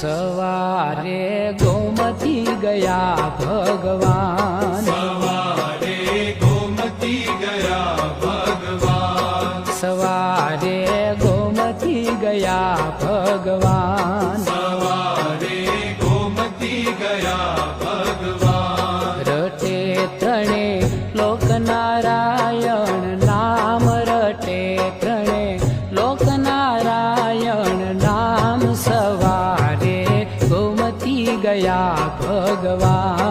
સવારે ગોમતી ગયા ભગવાન. સવારે ગોમતી ગયા ભગવાન. સવારે ગોમતી ગયા ભગવાન. સવારે ગોમતી ગયા ભગવાન. રટે ત્રણે લોકનારાયણ ગયા ભગવાન.